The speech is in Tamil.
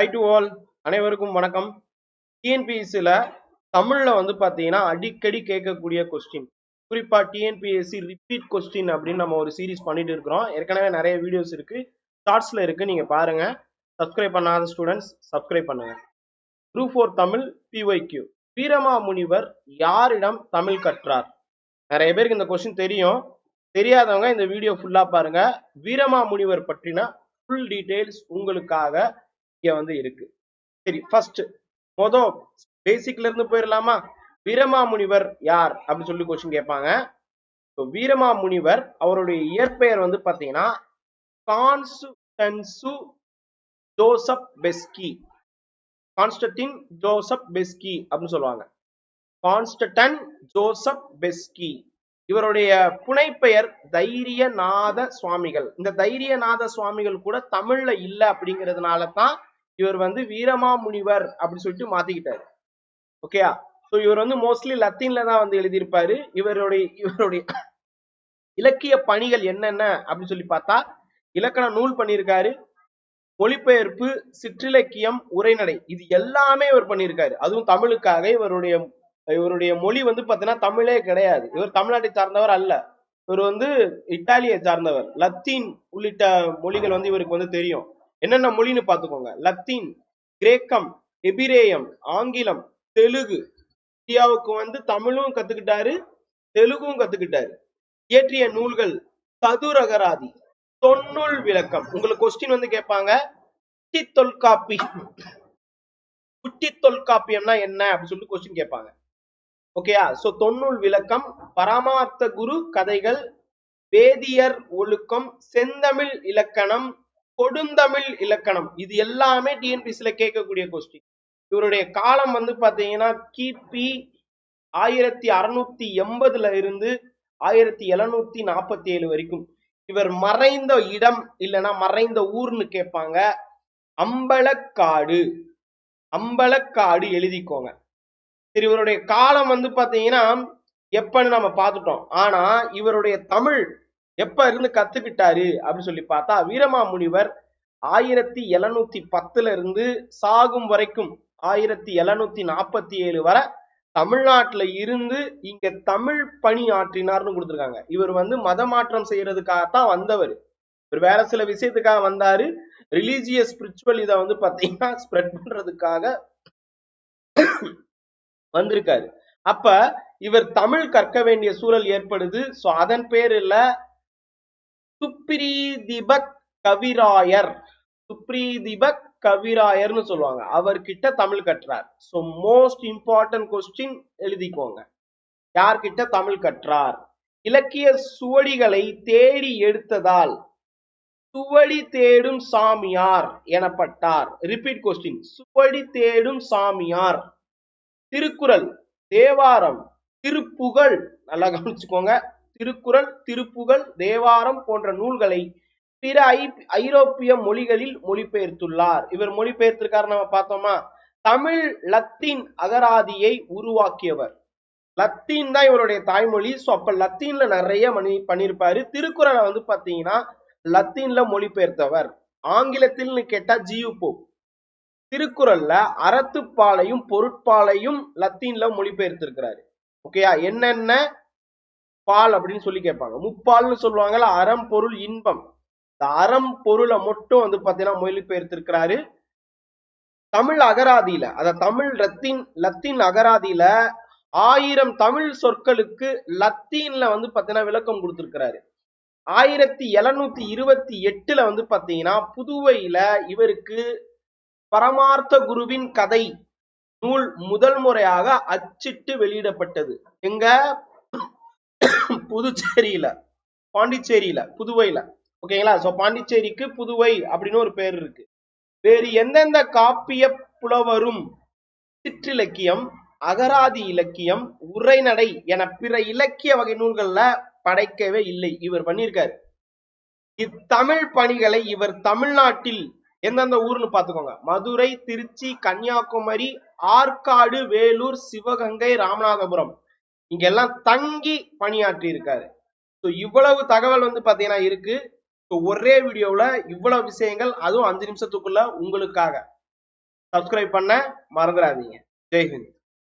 ஹை டு ஆல் அனைவருக்கும் வணக்கம். டிஎன்பிஎஸ்சியில் தமிழில் வந்து பார்த்தீங்கன்னா அடிக்கடி கேட்கக்கூடிய கொஸ்டின் குறிப்பாக டிஎன்பிஎஸ்சி ரிப்பீட் கொஸ்டின் அப்படின்னு நம்ம ஒரு சீரிஸ் பண்ணிட்டு இருக்கிறோம். ஏற்கனவே நிறைய வீடியோஸ் இருக்கு. ஷார்ட்ஸில் இருக்கு. நீங்க பாருங்க. சப்ஸ்கிரைப் பண்ணாத ஸ்டூடெண்ட்ஸ் சப்ஸ்கிரைப் பண்ணுங்க. Group four Tamil PYQ Veeramamunivar யாரிடம் தமிழ் கற்றார்? நிறைய பேருக்கு இந்த கொஸ்டின் தெரியும். தெரியாதவங்க இந்த வீடியோ ஃபுல்லா பாருங்க. வீரமாமுனிவர் பற்றின ஃபுல் டீட்டெயில்ஸ் உங்களுக்காக இங்க வந்து இருக்கு. சரி ஃபர்ஸ்ட் மொத பேசிக்ல இருந்து போயிடலாமா வீரமாமுனிவர் யார்? அப்படின்னு சொல்லி கொஸ்டின் கேட்பாங்க. வீரமாமுனிவர் அவருடைய இயற்பெயர் வந்து பாத்தீங்கன்னா Constanzo Joseph Beschi. Constantine Joseph Beschi அப்படின்னு சொல்லுவாங்க. Constantine Joseph Beschi. இவருடைய புனைப்பெயர் தைரியநாத சுவாமிகள். இந்த தைரியநாத சுவாமிகள் கூட தமிழ்ல இல்லை அப்படிங்கிறதுனால தான் இவர் வந்து வீரமாமுனிவர் அப்படின்னு சொல்லிட்டு மாத்திக்கிட்டாரு. ஓகேயா சோ இவர் வந்து மோஸ்ட்லி லத்தீன்ல தான் வந்து எழுதியிருப்பாரு. இவருடைய இவருடைய இலக்கிய பணிகள் என்னென்ன அப்படின்னு சொல்லி பார்த்தா இலக்கண நூல் பண்ணியிருக்காரு. மொழிபெயர்ப்பு சிற்றிலக்கியம் உரைநடை இது எல்லாமே இவர் பண்ணியிருக்காரு. அதுவும் தமிழுக்காக இவருடைய இவருடைய மொழி வந்து பாத்தீங்கன்னா தமிழே கிடையாது. இவர் தமிழ்நாட்டை சார்ந்தவர் அல்ல. இவர் வந்து இத்தாலியை சார்ந்தவர். லத்தீன் உள்ளிட்ட மொழிகள் வந்து இவருக்கு வந்து தெரியும். என்னென்ன மொழின்னு பார்த்துக்கோங்க. லத்தீன் கிரேக்கம் எபிரேயம் ஆங்கிலம் தெலுங்கு. இந்தியாவுக்கு வந்து தமிழும் கத்துக்கிட்டாரு தெலுங்கும் கத்துக்கிட்டாரு. இயற்றிய நூல்கள் சதுரகராதி தொன்னுள் விளக்கம். உங்களுக்கு கொஸ்டின் வந்து கேட்பாங்க குட்டி தொல்காப்பி. குட்டி தொல்காப்பியம்னா என்ன அப்படின்னு சொல்லிட்டு கொஸ்டின் கேட்பாங்க. ஓகேயா சோ தொன்னூல் விளக்கம் பரமார்த்த குரு கதைகள் வேதியர் ஒழுக்கம் செந்தமிழ் இலக்கணம் கொடுந்தமிழ் இலக்கணம். இது எல்லாமே டிஎன்பிசியில் கேட்கக்கூடிய கொஸ்டின் இவருடைய காலம் வந்து பாத்தீங்கன்னா கிபி ஆயிரத்தி அறுநூத்தி எண்பதுல இருந்து ஆயிரத்தி எழுநூத்தி நாற்பத்தி ஏழு வரைக்கும். இவர் மறைந்த இடம் இல்லைன்னா மறைந்த ஊர்னு கேட்பாங்க. அம்பலக்காடு. அம்பலக்காடு எழுதிக்கோங்க. சரி இவருடைய காலம் வந்து பாத்தீங்கன்னா எப்பன்னு நம்ம பார்த்துட்டோம். ஆனா இவருடைய தமிழ் எப்ப இருந்து கத்துக்கிட்டாரு அப்படின்னு சொல்லி பார்த்தா வீரமாமுனிவர் ஆயிரத்தி எழுநூத்தி பத்துல இருந்து சாகும் வரைக்கும் ஆயிரத்தி எழுநூத்தி நாற்பத்தி ஏழு வரை தமிழ்நாட்டுல இருந்து இங்க தமிழ் பணி ஆற்றினார்னு கொடுத்துருக்காங்க. இவர் வந்து மத மாற்றம் செய்யறதுக்காகத்தான் வந்தவர். இவர் வேற சில விஷயத்துக்காக வந்தாரு. ரிலீஜியஸ் ஸ்பிரிச்சுவல் இதை வந்து பாத்தீங்கன்னா ஸ்ப்ரெட் பண்றதுக்காக வந்திருக்காரு. அப்ப இவர் தமிழ் கற்க வேண்டிய சூழல் ஏற்படுது. சோ அதன் பேர்ல சுப்ரீதிபக் கவிராயர். சுப்ரீதிபக் கவிராயர்னு சொல்லுவாங்க. அவர்கிட்ட தமிழ் கற்றார். ஸோ மோஸ்ட் இம்பார்ட்டன்ட் கொஸ்டின் எழுதிக்கோங்க. யார்கிட்ட தமிழ் கற்றார்? இலக்கிய சுவடிகளை தேடி எடுத்ததால். சுவடி தேடும் சாமியார் எனப்பட்டார். ரிப்பீட் கொஸ்டின் சுவடி தேடும் சாமியார். திருக்குறள் தேவாரம் திருப்புகழ். நல்லா கவனிச்சுக்கோங்க. திருக்குறள் திருப்புகழ் தேவாரம் போன்ற நூல்களை பிற ஐ ஐரோப்பிய மொழிகளில் மொழிபெயர்த்துள்ளார். இவர் மொழிபெயர்த்திருக்காரு நம்ம பார்த்தோமா? தமிழ் லத்தீன் அகராதியை உருவாக்கியவர். லத்தீன் தான் இவருடைய தாய்மொழி. ஸோ அப்ப லத்தீன்ல நிறைய மணி பண்ணியிருப்பாரு. திருக்குறளை வந்து பாத்தீங்கன்னா லத்தீன்ல மொழிபெயர்த்தவர். ஆங்கிலத்தில்னு கேட்டா ஜியு போப் திருக்குறள்ல அறத்துப்பாலையும் பொருட்பாலையும் லத்தீன்ல மொழிபெயர்த்திருக்கிறாரு. ஓகேயா? என்னென்ன பால் அப்படின்னு சொல்லி கேட்பாங்க. முப்பால்னு சொல்லுவாங்கல்ல அறம் பொருள் இன்பம். இந்த அறம் பொருளை மட்டும் வந்து பாத்தீங்கன்னா மொழிபெயர்த்திருக்கிறாரு தமிழ் அகராதியில அத தமிழ் லத்தீன் லத்தீன் அகராதியில ஆயிரம் தமிழ் சொற்களுக்கு லத்தீன்ல வந்து பாத்தீங்கன்னா விளக்கம் கொடுத்திருக்கிறாரு. ஆயிரத்தி எழுநூத்தி இருபத்தி எட்டுல வந்து பாத்தீங்கன்னா புதுவையில இவருக்கு பரமார்த்த குருவின் கதை நூல் முதல் முறையாக அச்சிட்டு வெளியிடப்பட்டது. எங்க? புதுச்சேரியில பாண்டிச்சேரியில புதுவையில. ஓகேங்களா? சோ பாண்டிச்சேரிக்கு புதுவை அப்படின்னு ஒரு பேர் இருக்கு. வேறு எந்தெந்த காப்பிய புலவரும் சிற்றிலக்கியம் அகராதி இலக்கியம் உரைநடை என பிற இலக்கிய வகை நூல்கள்ல படைக்கவே இல்லை. இவர் பண்ணியிருக்காரு. இத்தமிழ் பணிகளை இவர் தமிழ்நாட்டில் எந்தெந்த ஊர்னு பாத்துக்கோங்க மதுரை திருச்சி கன்னியாகுமரி ஆற்காடு வேலூர் சிவகங்கை ராமநாதபுரம். இங்கெல்லாம் தங்கி பணியாற்றி இருக்காரு ஸோ இவ்வளவு தகவல் வந்து பாத்தீங்கன்னா இருக்கு. ஸோ ஒரே வீடியோவில் இவ்வளவு விஷயங்கள் அதுவும் அஞ்சு நிமிஷத்துக்குள்ள உங்களுக்காக. சப்ஸ்கிரைப் பண்ண மறந்துடாதீங்க. ஜெய்ஹிந்த்